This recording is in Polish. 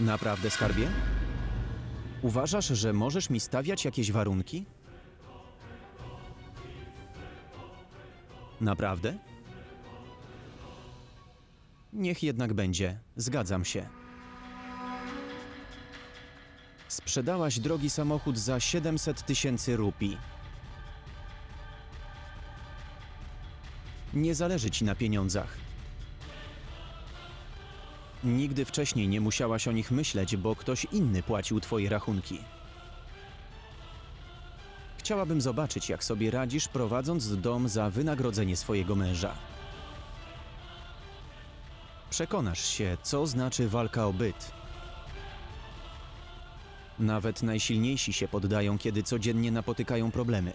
Naprawdę, skarbie? Uważasz, że możesz mi stawiać jakieś warunki? Naprawdę? Niech jednak będzie, zgadzam się. Sprzedałaś drogi samochód za 700 tysięcy rupii. Nie zależy ci na pieniądzach. Nigdy wcześniej nie musiałaś o nich myśleć, bo ktoś inny płacił twoje rachunki. Chciałabym zobaczyć, jak sobie radzisz, prowadząc dom za wynagrodzenie swojego męża. Przekonasz się, co znaczy walka o byt. Nawet najsilniejsi się poddają, kiedy codziennie napotykają problemy.